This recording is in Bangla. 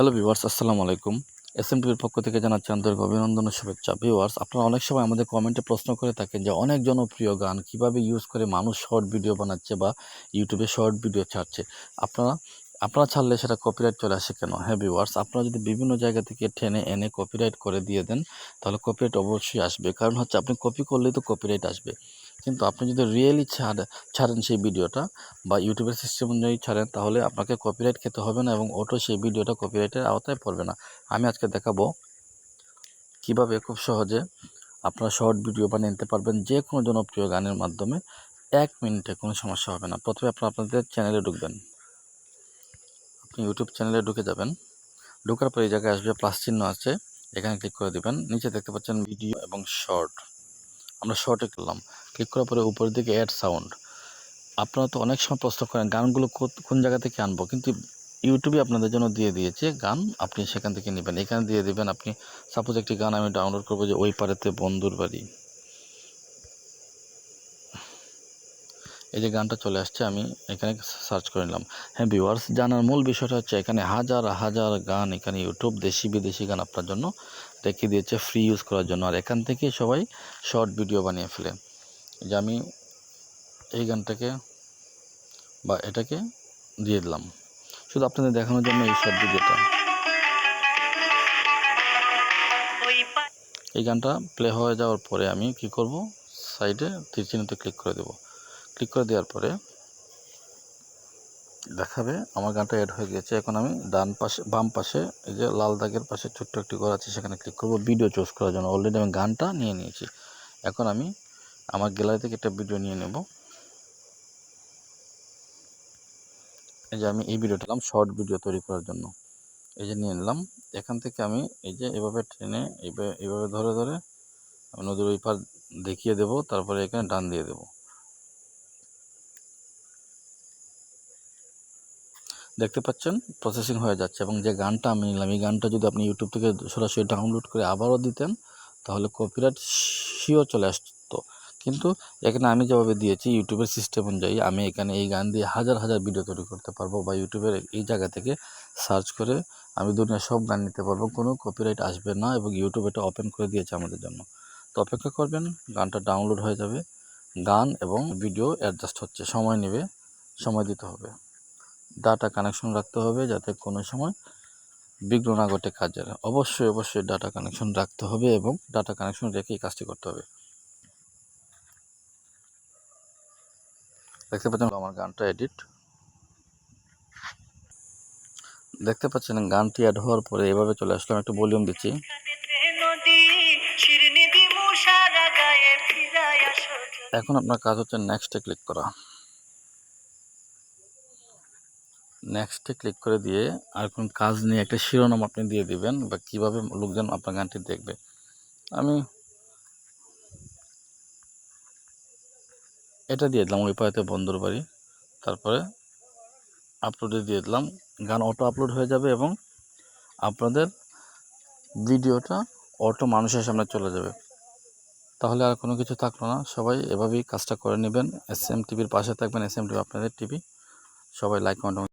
হ্যালো ভিউয়ার্স আসসালামু আলাইকুম। এস এম টিভির পক্ষ থেকে জানাচ্ছি আন্তরিক অভিনন্দন ও শুভেচ্ছা। ভিউয়ার্স আপনারা অনেক সময় আমাদের কমেন্টে প্রশ্ন করে থাকেন যে অনেক জনপ্রিয় গান কীভাবে ইউজ করে মানুষ শর্ট ভিডিও বানাচ্ছে বা ইউটিউবে শর্ট ভিডিও ছাড়ছে। আপনারা আপনারা ছাড়লে সেটা কপিরাইট চলে আসে কেন? হ্যাঁ ভিউয়ার্স আপনারা যদি বিভিন্ন জায়গা থেকে টেনে এনে কপিরাইট করে দিয়ে দেন, তাহলে কপিরাইট অবশ্যই আসবে। কারণ হচ্ছে আপনি কপি করলেই তো কপিরাইট আসবে। কিন্তু আপনি যদি রিয়েলি ছাড়, ছাড়েন সেই ভিডিওটা বা ইউটিউবের সিস্টেম অনুযায়ী ছাড়েন, তাহলে আপনাকে কপিরাইট খেতে হবে না এবং অটো সেই ভিডিওটা কপিরাইটের আওতায় পড়বে না। আমি আজকে দেখাবো কীভাবে খুব সহজে আপনারা শর্ট ভিডিও বানিয়ে নিতে পারবেন যে কোনো জনপ্রিয় গানের মাধ্যমে। এক মিনিটে কোনো সমস্যা হবে না। প্রথমে আপনারা আপনাদের চ্যানেলে ঢুকবেন। আপনি ইউটিউব চ্যানেলে ঢুকে যাবেন। ঢোকার পর এই জায়গায় আসবে প্লাস চিহ্ন আছে। এখানে ক্লিক করে দিবেন। নিচে দেখতে পাচ্ছেন ভিডিও এবং শর্ট আমরা শর্টে করলাম। ক্লিক করার পরে উপরের দিকে অ্যাড সাউন্ড আপনারা তো অনেক সময় প্রশ্ন করেন, গানগুলো কোন জায়গা থেকে আনব? কিন্তু ইউটিউবে আপনাদের জন্য দিয়ে দিয়েছে গান, আপনি সেখান থেকে নেবেন। এখানে দিয়ে দিবেন, আপনি সাপোজ একটি গান আমি ডাউনলোড করব যে ওই পারেতে বন্ধুর বাড়ি। এই যে গানটা চলে আসছে, আমি এখানে সার্চ করে নিলাম। হ্যাঁ ভিউয়ার্স জানার মূল বিষয়টা হচ্ছে এখানে হাজার হাজার গান এখানে ইউটিউব দেশি, বিদেশি গান আপনার জন্য রেখে দিয়েছে ফ্রি ইউজ করার জন্য। আর এখান থেকে সবাই শর্ট ভিডিও বানিয়ে ফেলে। যে আমি এই গানটাকে বা এটাকে দিয়ে দিলাম। শুধু আপনাদের দেখানোর জন্য এই শর্ট ভিডিওটা এই গানটা প্লে হয়ে যাওয়ার পরে আমি কি করব? সাইডে তীর চিহ্নতে ক্লিক করে দেব। ক্লিক করে দেওয়ার পরে দেখাবে আমার গানটা অ্যাড হয়ে গেছে এখন আমি ডান পাশে, বাম পাশে, এই যে লাল দাগের পাশে ছোট্ট একটি ঘর আছে, সেখানে ক্লিক করব। ভিডিও চুজ করার জন্য। অলরেডি আমি গানটা নিয়ে নিয়েছি। এখন আমি আমার গ্যালারি থেকে একটা ভিডিও নিয়ে নেব। এই যে আমি এই ভিডিওটা নিলাম শর্ট ভিডিও তৈরি করার জন্য। এই যে নিয়ে নিলাম, এখান থেকে আমি এই যে এভাবে ট্রেনে এইভাবে ধরে ধরে আমি নদীর ওই পার দেখিয়ে দেবো, তারপরে এখানে ডান দিয়ে দেবো। দেখতে পাচ্ছেন? প্রসেসিং হয়ে যাচ্ছে এবং যে গানটা আমি নিলাম, এই গানটা যদি আপনি ইউটিউব থেকে সরাসরি ডাউনলোড করে আবারও দিতেন, তাহলে কপিরাইট শিওর চলে আসতো কিন্তু এখানে আমি যেভাবে দিয়েছি ইউটিউবের সিস্টেম অনুযায়ী আমি এখানে এই গান দিয়ে হাজার হাজার ভিডিও তৈরি করতে পারব বা ইউটিউবের এই জায়গা থেকে সার্চ করে আমি দুনিয়ার সব গান নিতে পারব। কোনো কপিরাইট আসবে না এবং ইউটিউব এটা ওপেন করে দিয়েছে আমাদের জন্য। তো অপেক্ষা করবেন, গানটা ডাউনলোড হয়ে যাবে। গান এবং ভিডিও অ্যাডজাস্ট হচ্ছে, সময় নেবে, সময় দিতে হবে। ডাটা কানেকশন রাখতে হবে যাতে কোনো সময় বিঘ্ন না ঘটে কাজের। অবশ্যই অবশ্যই ডাটা কানেকশন রাখতে হবে এবং ডাটা কানেকশন রেখেই কাজটি করতে হবে। দেখতে পাচ্ছেন আমার গানটা এডিট দেখতে পাচ্ছেন গানটি অ্যাড হওয়ার পরে এভাবে চলে আসলাম, একটু ভলিউম দিচ্ছি। এখন আপনার কাজ হচ্ছে নেক্সটে ক্লিক করা। নেক্সটে ক্লিক করে দিয়ে আর কোন কাজ নিয়ে একটা শিরোনাম আপনি দিয়ে দিবেন বা কীভাবে লোকজন আপনার গানটি দেখবে। আমি এটা দিয়ে দিলাম ওই পাড়াতে বন্ধুর বাড়ি। তারপরে আপলোডে দিয়ে দিলাম। গান অটো আপলোড হয়ে যাবে এবং আপনাদের ভিডিওটা অটো মানুষের সামনে চলে যাবে। তাহলে আর কোনো কিছু থাকল না। সবাই এভাবেই কাজটা করে নেবেন। এস এম টিভির পাশে থাকবেন। এস এম টিভি আপনাদের টিভি সবাই লাইক কমেন্ট